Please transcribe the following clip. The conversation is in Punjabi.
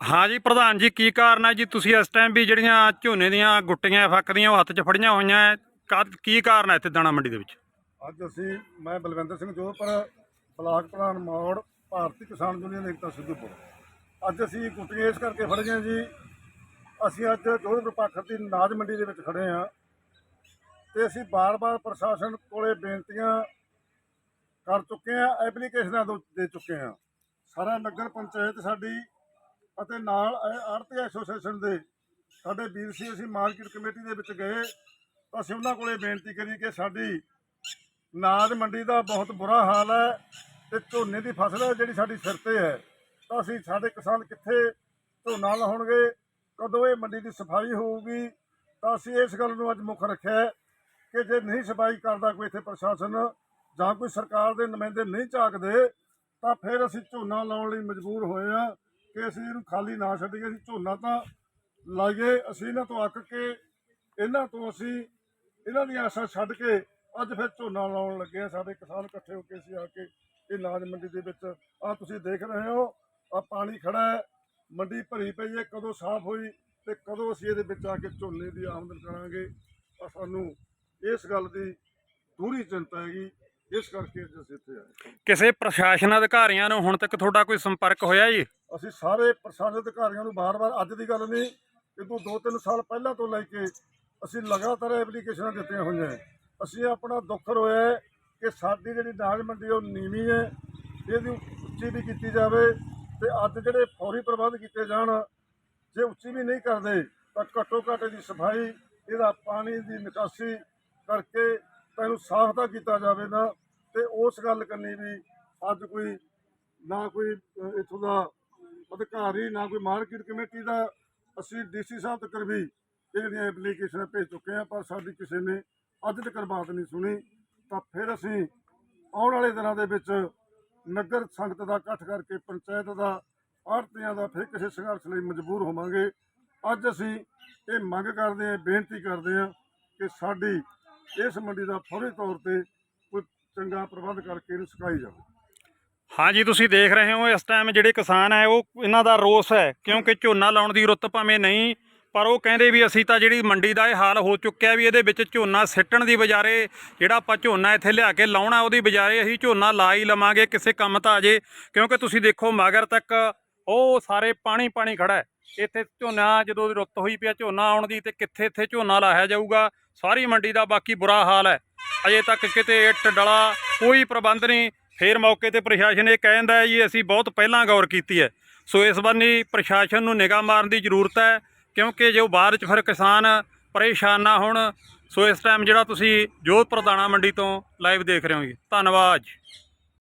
ਹਾਂ ਜੀ, ਪ੍ਰਧਾਨ ਜੀ, ਕੀ ਕਾਰਨ ਹੈ ਜੀ? ਤੁਸੀਂ ਇਸ ਟਾਈਮ ਵੀ ਜਿਹੜੀਆਂ ਝੋਨੇ ਦੀਆਂ ਗੁੱਟੀਆਂ ਫੱਕਦੀਆਂ ਉਹ ਹੱਥ 'ਚ ਫੜੀਆਂ ਹੋਈਆਂ ਹੈ ਕਦ- ਕੀ ਕਾਰਨ ਹੈ ਇੱਥੇ ਦਾਣਾ ਮੰਡੀ ਦੇ ਵਿੱਚ? ਅੱਜ ਅਸੀਂ, ਮੈਂ ਬਲਵਿੰਦਰ ਸਿੰਘ ਜੋਧਪੁਰ ਬਲਾਕ ਪ੍ਰਧਾਨ ਮੌੜ, ਭਾਰਤੀ ਕਿਸਾਨ ਯੂਨੀਅਨ ਏਕਤਾ ਸਿੱਧੂਪੁਰ। ਅੱਜ ਅਸੀਂ ਕੁੱਟੀਆਂ ਇਸ ਕਰਕੇ ਫੜੀਆਂ ਜੀ, ਅਸੀਂ ਅੱਜ ਜੋਧਪੁਰ ਪਾਖਰ ਦੀ ਨਾਜ ਮੰਡੀ ਦੇ ਵਿੱਚ ਖੜੇ ਹਾਂ। ਤੇ ਅਸੀਂ ਬਾਰ-ਬਾਰ ਪ੍ਰਸ਼ਾਸਨ ਕੋਲੇ ਬੇਨਤੀਆਂ ਕਰ ਚੁੱਕੇ ਹਾਂ, ਐਪਲੀਕੇਸ਼ਨਾਂ ਦੋ- ਦੇ ਚੁੱਕੇ ਹਾਂ। ਸਾਰਾ ਨਗਰ ਪੰਚਾਇਤ ਸਾਡੀ ਅਤੇ ਨਾਲ ਆੜਤੀ ਐਸੋਸੀਏਸ਼ਨ ਦੇ ਸਾਡੇ ਵੀਰ ਸੀ, ਅਸੀਂ ਮਾਰਕੀਟ ਕਮੇਟੀ ਦੇ ਵਿੱਚ ਗਏ। ਤਾਂ ਅਸੀਂ ਉਹਨਾਂ ਕੋਲੇ ਬੇਨਤੀ ਕਰੀ ਕਿ ਸਾਡੀ ਨਾਜ ਮੰਡੀ ਦਾ ਬਹੁਤ ਬੁਰਾ ਹਾਲ ਹੈ ਤੇ ਝੋਨੇ ਦੀ ਫਸਲ ਹੈ ਜਿਹੜੀ ਸਾਡੀ ਸਿਰ ਤੇ ਹੈ। ਤਾਂ ਅਸੀਂ ਸਾਡੇ ਕਿਸਾਨ ਕਿੱਥੇ ਝੋਨਾ ਲਾਉਣਗੇ, ਕਦੋਂ ਇਹ ਮੰਡੀ ਦੀ ਸਫ਼ਾਈ ਹੋਊਗੀ? ਤਾਂ ਅਸੀਂ ਇਸ ਗੱਲ ਨੂੰ ਅੱਜ ਮੁੱਖ ਰੱਖਿਆ ਕਿ ਜੇ ਨਹੀਂ ਸਫ਼ਾਈ ਕਰਦਾ ਕੋਈ ਇੱਥੇ ਪ੍ਰਸ਼ਾਸਨ ਜਾਂ ਕੋਈ ਸਰਕਾਰ ਦੇ ਨੁਮਾਇੰਦੇ ਨਹੀਂ ਝਾਕਦੇ, ਤਾਂ ਫਿਰ ਅਸੀਂ ਝੋਨਾ ਲਾਉਣ ਲਈ ਮਜਬੂਰ ਹੋਏ ਆ ਕਿ ਅਸੀਂ ਇਹਨੂੰ ਖਾਲੀ ਨਾ ਛੱਡੀਏ, ਅਸੀਂ ਝੋਨਾ ਤਾਂ ਲਾਈਏ, ਅਸੀਂ ਇਹਨਾਂ ਤੋਂ ਅੱਕ ਕੇ, ਇਹਨਾਂ ਤੋਂ ਅਸੀਂ ਇਹਨਾਂ ਦੀਆਂ ਆਸਾਂ ਛੱਡ ਕੇ ਅੱਜ ਫਿਰ ਝੋਨਾ ਲਾਉਣ ਲੱਗੇ ਆ ਸਾਡੇ ਕਿਸਾਨ ਇਕੱਠੇ ਹੋ ਕੇ ਅਸੀਂ ਆ ਕੇ ਇਹ ਨਾਜ ਮੰਡੀ ਦੇ ਵਿੱਚ। ਆ ਤੁਸੀਂ ਦੇਖ ਰਹੇ ਹੋ ਆ ਪਾਣੀ ਖੜਾ ਹੈ, ਮੰਡੀ ਭਰੀ ਪਈ ਹੈ, ਕਦੋਂ ਸਾਫ਼ ਹੋਈ ਤੇ ਕਦੋਂ ਅਸੀਂ ਇਹਦੇ ਵਿੱਚ ਆ ਕੇ ਝੋਨੇ ਦੀ ਆਮਦਨ ਕਰਾਂਗੇ। ਆ ਸਾਨੂੰ ਇਸ ਗੱਲ ਦੀ ਪੂਰੀ ਚਿੰਤਾ ਹੈਗੀ ਇਸ ਕਰਕੇ ਅੱਜ ਅਸੀਂ ਇੱਥੇ ਆਏ ਕਿਸੇ ਪ੍ਰਸ਼ਾਸਨ ਅਧਿਕਾਰੀਆਂ ਨੂੰ ਹੁਣ ਤੱਕ ਤੁਹਾਡਾ ਕੋਈ ਸੰਪਰਕ ਹੋਇਆ ਜੀ ਅਸੀਂ ਸਾਰੇ ਪ੍ਰਸ਼ਾਸਨ ਅਧਿਕਾਰੀਆਂ ਨੂੰ ਬਾਰ-ਬਾਰ ਅੱਜ ਦੀ ਗੱਲ ਨਹੀਂ ਕਿਉਂਕਿ ਦੋ ਤਿੰਨ ਸਾਲ ਪਹਿਲਾਂ ਤੋਂ ਲੈ ਕੇ ਅਸੀਂ ਲਗਾਤਾਰ ਐਪਲੀਕੇਸ਼ਨਾਂ ਦਿੱਤੀਆਂ ਹੋਈਆਂ। ਅਸੀਂ ਆਪਣਾ ਦੁੱਖ ਰੋਇਆ ਹੈ ਕਿ ਸਾਡੀ ਜਿਹੜੀ ਨਾਜ ਮੰਡੀ ਉਹ ਨੀਵੀਂ ਹੈ ਇਹਦੀ ਉੱਚੀ ਵੀ ਕੀਤੀ ਜਾਵੇ ਤੇ ਅੱਜ ਜਿਹੜੇ ਫੌਰੀ ਪ੍ਰਬੰਧ ਕੀਤੇ ਜਾਣ ਜੇ ਉੱਚੀ ਵੀ ਨਹੀਂ ਕਰਦੇ ਤਾਂ ਘੱਟੋ ਘੱਟ ਦੀ ਸਫ਼ਾਈ ਇਹਦਾ ਪਾਣੀ ਦੀ ਨਿਕਾਸੀ ਕਰਕੇ ਤਾਂ ਇਹਨੂੰ ਸਾਫ਼ ਤਾਂ ਕੀਤਾ ਜਾਵੇ ਨਾ ਤੇ ਉਸ ਗੱਲ ਕਰਨੀ ਵੀ ਅੱਜ ਕੋਈ ਨਾ ਕੋਈ ਅਹ, ਇੱਥੋਂ ਦਾ ਅਧਿਕਾਰੀ ਨਾ ਕੋਈ ਮਾਰਕੀਟ ਕਮੇਟੀ ਦਾ ਅਸੀਂ ਡੀਸੀ ਸਾਹਿਬ ਤੱਕ ਵੀ ਇਹ ਜਿਹੜੀਆਂ ਐਪਲੀਕੇਸ਼ਨਾਂ ਭੇਜ ਚੁੱਕੇ ਆ ਪਰ ਸਾਡੀ ਕਿਸੇ ਨੇ ਅੱਜ ਤੱਕ ਬਾਤ ਨਹੀਂ ਸੁਣੀ। ਤਾਂ ਫਿਰ ਅਸੀਂ ਆਉਣ ਵਾਲੇ ਦਿਨਾਂ ਦੇ ਵਿੱਚ ਨਗਰ ਸੰਗਤ ਦਾ ਇਕੱਠ ਕਰਕੇ ਪੰਚਾਇਤ ਦਾ ਆੜਤੀਆਂ ਦਾ ਫਿਰ ਕਿਸੇ ਸੰਘਰਸ਼ ਲਈ ਮਜਬੂਰ ਹੋਵਾਂਗੇ। ਅੱਜ ਅਸੀਂ ਇਹ ਮੰਗ ਕਰਦੇ ਹਾਂ ਬੇਨਤੀ ਕਰਦੇ ਹਾਂ ਕਿ ਸਾਡੀ ਇਸ ਮੰਡੀ ਦਾ ਫੌਰੀ ਤੌਰ ਤੇ ਕੋਈ ਚੰਗਾ ਪ੍ਰਬੰਧ ਕਰਕੇ ਇਹਨੂੰ ਸੁਕਾਈ ਜਾਵੇ। ਹਾਂ ਤੁਸੀਂ ਦੇਖ ਰਹੇ ਹੋ ਇਸ ਟਾਈਮ ਜਿਹੜੇ ਕਿਸਾਨ ਹੈ, ਉਹ ਇਹਨਾਂ ਦਾ ਰੋਸ ਹੈ, ਕਿਉਂਕਿ ਝੋਨਾ ਲਾਉਣ ਦੀ ਰੁੱਤ ਭਾਵੇਂ ਨਹੀਂ, ਪਰ ਉਹ ਕਹਿੰਦੇ ਵੀ ਅਸੀਂ ਤਾਂ ਜਿਹੜੀ ਮੰਡੀ ਦਾ ਇਹ ਹਾਲ ਹੋ ਚੁੱਕਿਆ ਵੀ ਇਹਦੇ ਵਿੱਚ ਝੋਨਾ ਸਿੱਟਣ ਦੀ ਬਜਾਰੇ ਜਿਹੜਾ ਆਪਾਂ ਝੋਨਾ ਇੱਥੇ ਲਿਆ ਕੇ ਲਾਉਣਾ, ਉਹਦੀ ਬਜਾਰੇ ਅਸੀਂ ਝੋਨਾ ਲਾ ਹੀ ਲਵਾਂਗੇ, ਕਿਸੇ ਕੰਮ ਤਾਂ ਆ ਜੇ, ਕਿਉਂਕਿ ਤੁਸੀਂ ਦੇਖੋ ਮਗਰ ਤੱਕ ਉਹ ਸਾਰੇ ਪਾਣੀ ਪਾਣੀ ਖੜਾ ਹੈ। ਇੱਥੇ ਝੋਨਾ, ਜਦੋਂ ਰੁੱਤ ਹੋਈ ਪਿਆ ਝੋਨਾ ਆਉਣ ਦੀ ਤੇ ਕਿੱਥੇ ਇੱਥੇ ਝੋਨਾ ਲਾਇਆ ਜਾਊਗਾ, ਸਾਰੀ ਮੰਡੀ ਦਾ ਬਾਕੀ ਬੁਰਾ ਹਾਲ ਹੈ। ਅਜੇ ਤੱਕ ਕਿਤੇ ਇੱਟ, ਡਲਾ ਕੋਈ ਪ੍ਰਬੰਧ ਨਹੀਂ। ਫੇਰ ਮੌਕੇ ਤੇ ਪ੍ਰਸ਼ਾਸਨ ਇਹ ਕਹਿੰਦਾ ਹੈ ਜੀ, ਅਸੀਂ ਬਹੁਤ ਪਹਿਲਾਂ ਗੌਰ ਕੀਤੀ ਹੈ। ਸੋ ਇਸ ਬੰਨੀ ਪ੍ਰਸ਼ਾਸਨ ਨੂੰ ਨਿਗਾਹ ਮਾਰਨ ਦੀ ਜ਼ਰੂਰਤ ਹੈ, ਕਿਉਂਕਿ ਜੋ ਬਾਅਦ ਚ ਫਿਰ ਕਿਸਾਨ ਪਰੇਸ਼ਾਨ ਨਾ ਹੋਣ, ਸੋ ਇਸ ਟਾਈਮ ਜਿਹੜਾ ਤੁਸੀਂ ਜੋਧਪੁਰ ਦਾਣਾ ਮੰਡੀ ਤੋਂ ਲਾਈਵ ਦੇਖ ਰਹੇ ਹੋ ਜੀ। ਧੰਨਵਾਦ।